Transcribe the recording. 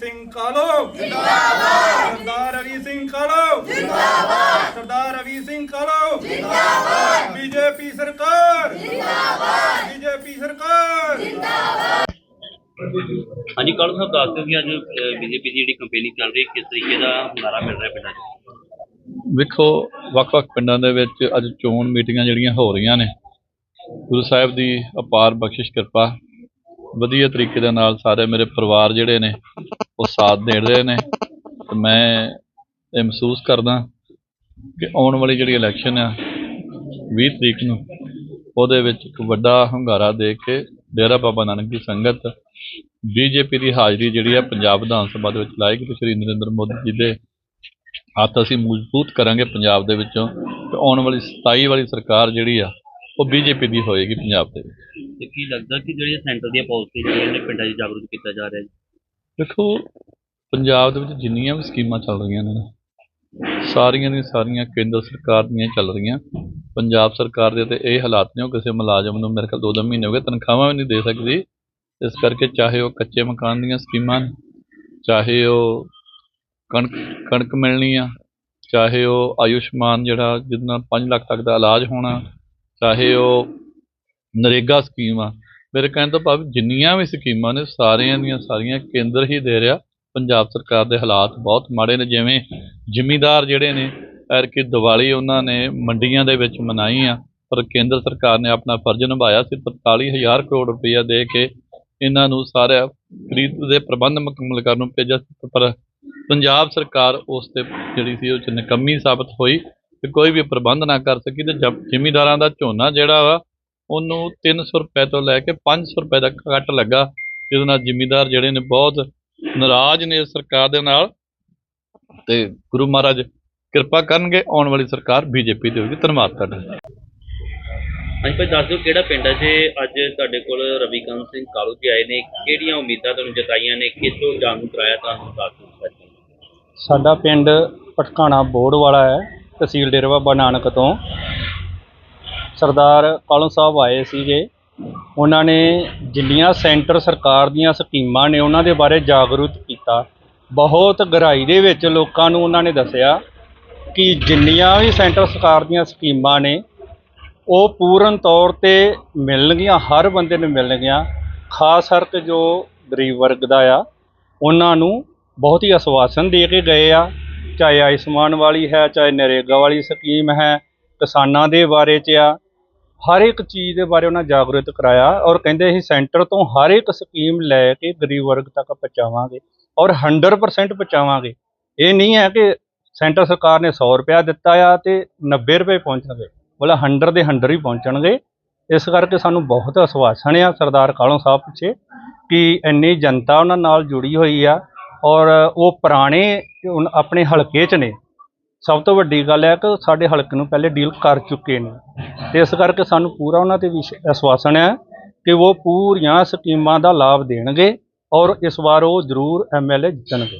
ਸਿੰਘ ਕਾਲੋ ਜਿੰਦਾਬਾਦ ਸਰਦਾਰ ਰਵੀ ਸਿੰਘ ਕਾਲੋ ਜਿੰਦਾਬਾਦ ਸਰਦਾਰ ਰਵੀ ਸਿੰਘ ਕਾਲੋ ਜਿੰਦਾਬਾਦ ਬੀਜੇਪੀ ਸਰਕਾਰ। ਜਿੰਦਾਬਾਦ ਬੀਜੇਪੀ ਸਰਕਾਰ। ਹਾਂਜੀ ਕੱਲ੍ਹ ਸਾਹਿਬ ਦੱਸ ਦਿਓ ਕਿ ਅੱਜ ਬੀਜੇਪੀ ਦੀ ਜਿਹੜੀ ਕੰਪੇਨਿੰਗ ਚੱਲ ਰਹੀ ਹੈ ਕਿਸ ਤਰੀਕੇ ਦਾ ਹੁੰਗਾਰਾ ਮਿਲ ਰਿਹਾ ਪਿੰਡਾਂ 'ਚ? ਵੇਖੋ ਵੱਖ-ਵੱਖ ਪਿੰਡਾਂ ਦੇ ਵਿੱਚ ਅੱਜ ਚੋਣ ਮੀਟਿੰਗਾਂ ਜਿਹੜੀਆਂ ਹੋ ਰਹੀਆਂ ਨੇ ਗੁਰੂ ਸਾਹਿਬ ਦੀ ਅਪਾਰ ਬਖਸ਼ਿਸ਼ ਕਿਰਪਾ ਵਧੀਆ ਤਰੀਕੇ ਦੇ ਨਾਲ ਸਾਰੇ ਮੇਰੇ ਪਰਿਵਾਰ ਜਿਹੜੇ ਨੇ ਉਹ ਸਾਥ ਦੇ ਰਹੇ ਨੇ। ਤੇ ਮੈਂ ਇਹ ਮਹਿਸੂਸ ਕਰਦਾ ਕਿ ਆਉਣ ਵਾਲੀ ਜਿਹੜੀ ਇਲੈਕਸ਼ਨ ਆ 20 ਤਰੀਕ ਨੂੰ, ਉਹਦੇ ਵਿੱਚ ਇੱਕ ਵੱਡਾ ਹੁੰਗਾਰਾ ਦੇ ਕੇ ਡੇਰਾ ਬਾਬਾ ਨਾਨਕ ਦੀ ਸੰਗਤ ਬੀਜੇਪੀ ਦੀ ਹਾਜ਼ਰੀ ਜਿਹੜੀ ਆ ਪੰਜਾਬ ਵਿਧਾਨ ਸਭਾ ਦੇ ਵਿੱਚ ਲਾਏਗੀ ਤੇ ਸ਼੍ਰੀ ਨਰਿੰਦਰ ਮੋਦੀ ਜੀ ਦੇ ਹੱਥ ਅਸੀਂ ਮਜ਼ਬੂਤ ਕਰਾਂਗੇ ਪੰਜਾਬ ਦੇ ਵਿੱਚੋਂ। ਤੇ ਆਉਣ ਵਾਲੀ 27 ਵਾਲੀ ਸਰਕਾਰ ਜਿਹੜੀ ਆ, ਉਹ ਬੀਜੇਪੀ ਦੀ ਹੋਏਗੀ ਪੰਜਾਬ ਦੇ ਵਿੱਚ। ਤੇ ਕੀ ਲੱਗਦਾ ਕਿ ਜਿਹੜੀਆਂ ਸੈਂਟਰ ਦੀਆਂ ਪਾਲਿਸੀ ਜਿਹੜੀਆਂ ਨੇ, ਪਿੰਡਾਂ 'ਚ ਜਾਗਰੂਕ ਕੀਤਾ ਜਾ ਰਿਹਾ ਹੈ ਦੇਖੋ, ਪੰਜਾਬ ਦੇ ਵਿੱਚ ਜਿੰਨੀਆਂ ਵੀ ਸਕੀਮਾਂ ਚੱਲ ਰਹੀਆਂ ਨੇ ਸਾਰੀਆਂ ਦੀਆਂ ਸਾਰੀਆਂ ਕੇਂਦਰ ਸਰਕਾਰ ਦੀਆਂ ਚੱਲ ਰਹੀਆਂ। ਪੰਜਾਬ ਸਰਕਾਰ ਦੇ ਤੇ ਇਹ ਹਾਲਾਤ ਨੇ, ਉਹ ਕਿਸੇ ਮੁਲਾਜ਼ਮ ਨੂੰ ਮੇਰੇ ਖਿਆਲ ਦੋ ਦੋ ਮਹੀਨੇ ਹੋ ਗਏ, ਤਨਖਾਹਾਂ ਵੀ ਨਹੀਂ ਦੇ ਸਕਦੀ। ਇਸ ਕਰਕੇ ਚਾਹੇ ਉਹ ਕੱਚੇ ਮਕਾਨ ਦੀਆਂ ਸਕੀਮਾਂ ਚਾਹੇ ਉਹ ਕਣਕ ਕਣਕ ਮਿਲਣੀ ਆ, ਚਾਹੇ ਉਹ ਆਯੁਸ਼ਮਾਨ ਜਿਹੜਾ, ਜਿਹਦੇ ਨਾਲ 5 ਲੱਖ ਤੱਕ ਦਾ ਇਲਾਜ ਹੋਣਾ, ਚਾਹੇ ਉਹ ਨਰੇਗਾ ਸਕੀਮ ਆ ਮੇਰੇ ਕਹਿਣ ਤੋਂ ਭਾਵ ਜਿੰਨੀਆਂ ਵੀ ਸਕੀਮਾਂ ਨੇ ਸਾਰਿਆਂ ਦੀਆਂ ਸਾਰੀਆਂ ਕੇਂਦਰ ਹੀ ਦੇ ਰਿਹਾ। ਪੰਜਾਬ ਸਰਕਾਰ ਦੇ ਹਾਲਾਤ ਬਹੁਤ ਮਾੜੇ ਨੇ, ਜਿਵੇਂ ਜ਼ਿਮੀਂਦਾਰ ਜਿਹੜੇ ਨੇ ਐਰਕੀ ਦੀਵਾਲੀ ਉਹਨਾਂ ਨੇ ਮੰਡੀਆਂ ਦੇ ਵਿੱਚ ਮਨਾਈ ਆ, ਪਰ ਕੇਂਦਰ ਸਰਕਾਰ ਨੇ ਆਪਣਾ ਫਰਜ਼ ਨਿਭਾਇਆ ਸੀ 45000 ਕਰੋੜ ਰੁਪਈਆ ਦੇ ਕੇ ਇਹਨਾਂ ਨੂੰ ਸਾਰਾ ਖਰੀਦ ਦੇ ਪ੍ਰਬੰਧ ਮੁਕੰਮਲ ਕਰਨ ਨੂੰ ਭੇਜਿਆ ਪਰ ਪੰਜਾਬ ਸਰਕਾਰ ਉਸ ਤੇ ਜਿਹੜੀ ਸੀ ਉਹ ਚ ਨਿਕੰਮੀ ਸਾਬਤ ਹੋਈ ਤੇ ਕੋਈ ਵੀ ਪ੍ਰਬੰਧ ਨਾ ਕਰ ਸਕੀ ਤੇ ਜਬ ਜ਼ਿਮੀਂਦਾਰਾਂ ਦਾ ਝੋਨਾ ਜਿਹੜਾ ਵਾ ਉਹਨੂੰ 300 ਰੁਪਏ ਤੋਂ ਲੈ ਕੇ 500 ਰੁਪਏ ਤੱਕ ਕੱਟ ਲੱਗਾ ਜਿਹਦੇ ਨਾਲ ਜ਼ਿਮੀਂਦਾਰ ਜਿਹੜੇ ਨੇ ਬਹੁਤ ਨਾਰਾਜ਼ ਨੇ ਸਰਕਾਰ ਦੇ ਨਾਲ। ਤੇ ਗੁਰੂ ਮਹਾਰਾਜ ਕਿਰਪਾ ਕਰਨਗੇ ਆਉਣ ਵਾਲੀ ਸਰਕਾਰ ਬੀਜੇਪੀ ਦੀ ਹੋਵੇਗੀ ਧੰਨਵਾਦ ਤੁਹਾਡਾ। ਹਾਂਜੀ ਭਾਈ ਦੱਸ ਦਿਓ ਕਿਹੜਾ ਪਿੰਡ ਹੈ? ਜੇ ਅੱਜ ਤੁਹਾਡੇ ਕੋਲ ਰਵੀਕਾਂਤ ਸਿੰਘ ਕਾਲੂ ਜੀ ਆਏ ਨੇ ਕਿਹੜੀਆਂ ਉਮੀਦਾਂ ਤੁਹਾਨੂੰ ਜਤਾਈਆਂ ਨੇ? ਕਿੱਥੋਂ ਜਾਣੂ ਕਰਾਇਆ ਤੁਹਾਨੂੰ ਦੱਸ ਦਿਓ ਸਾਡੀ ਪਿੰਡ ਪਟਕਾਣਾ ਬੋੜ ਵਾਲਾ ਹੈ ਤਹਿਸੀਲ ਡੇਰਾ ਬਾਬਾ ਨਾਨਕ ਤੋਂ। ਸਰਦਾਰ ਕਾਲੂ ਸਾਹਿਬ ਆਏ ਸੀਗੇ। ਉਹਨਾਂ ਨੇ ਜਿੰਨੀਆਂ ਸੈਂਟਰ ਸਰਕਾਰ ਦੀਆਂ ਸਕੀਮਾਂ ਨੇ ਉਹਨਾਂ ਦੇ ਬਾਰੇ ਜਾਗਰੂਕ ਕੀਤਾ। ਬਹੁਤ ਗਹਿਰਾਈ ਦੇ ਵਿੱਚ ਲੋਕਾਂ ਨੂੰ ਉਹਨਾਂ ਨੇ ਦੱਸਿਆ ਕਿ ਜਿੰਨੀਆਂ ਵੀ ਸੈਂਟਰ ਸਰਕਾਰ ਦੀਆਂ ਸਕੀਮਾਂ ਨੇ, ਉਹ ਪੂਰਨ ਤੌਰ ਤੇ ਮਿਲਣਗੀਆਂ, ਹਰ ਬੰਦੇ ਨੂੰ ਮਿਲਣਗੀਆਂ। ਖਾਸ ਕਰਕੇ ਜੋ ਗਰੀਬ ਵਰਗ ਦਾ ਆ, ਉਹਨਾਂ ਨੂੰ ਬਹੁਤ ਹੀ ਆਸ਼ਵਾਸਨ ਦੇ ਕੇ ਗਏ ਆ। ਚਾਹੇ ਆਯੁਸ਼ਮਾਨ ਵਾਲੀ ਹੈ, ਚਾਹੇ ਨਰੇਗਾ ਵਾਲੀ ਸਕੀਮ ਹੈ, ਕਿਸਾਨਾਂ ਦੇ ਬਾਰੇ ਚ ਆ ਹਰ ਇੱਕ ਚੀਜ਼ ਦੇ ਬਾਰੇ ਉਹਨਾਂ ਜਾਗਰੂਕ ਕਰਾਇਆ ਔਰ ਕਹਿੰਦੇ ਅਸੀਂ ਸੈਂਟਰ ਤੋਂ ਹਰ ਇੱਕ ਸਕੀਮ ਲੈ ਕੇ ਗਰੀਬ ਵਰਗ ਤੱਕ ਪਹੁੰਚਾਵਾਂਗੇ ਔਰ 100% ਪਹੁੰਚਾਵਾਂਗੇ। ਇਹ ਨਹੀਂ ਹੈ ਕਿ ਸੈਂਟਰ ਸਰਕਾਰ ਨੇ 100 ਰੁਪਇਆ ਦਿੱਤਾ ਆ ਤੇ 90 ਰੁਪਏ ਪਹੁੰਚਣਗੇ। ਬੋਲਾ 100 ਦੇ 100 ਹੀ ਪਹੁੰਚਣਗੇ। ਇਸ ਕਰਕੇ ਸਾਨੂੰ ਬਹੁਤ ਆਸ਼ਵਾਸਨ ਆ ਸਰਦਾਰ ਕਾਲੋਂ ਸਾਹਿਬ ਪਿੱਛੇ ਕਿ ਇੰਨੀ ਜਨਤਾ ਉਹਨਾਂ ਨਾਲ ਜੁੜੀ ਹੋਈ ਆ ਔਰ ਉਹ ਪੁਰਾਣੇ ਆਪਣੇ ਹਲਕੇ 'ਚ ਨੇ। ਸਭ ਤੋਂ ਵੱਡੀ ਗੱਲ ਹੈ ਕਿ ਸਾਡੇ ਹਲਕੇ ਨੂੰ ਪਹਿਲੇ ਡੀਲ ਕਰ ਚੁੱਕੇ ਨੇ। ਤੇ ਇਸ ਕਰਕੇ ਸਾਨੂੰ ਪੂਰਾ ਉਹਨਾਂ ਤੇ ਵਿਸ਼- ਵਿਸ਼ਵਾਸਨ ਹੈ ਕਿ ਉਹ ਪੂਰੀਆਂ ਸਕੀਮਾਂ ਦਾ ਲਾਭ ਦੇਣਗੇ ਔਰ ਇਸ ਵਾਰ ਉਹ ਜ਼ਰੂਰ ਐਮਐਲਏ ਜਿੱਤਣਗੇ।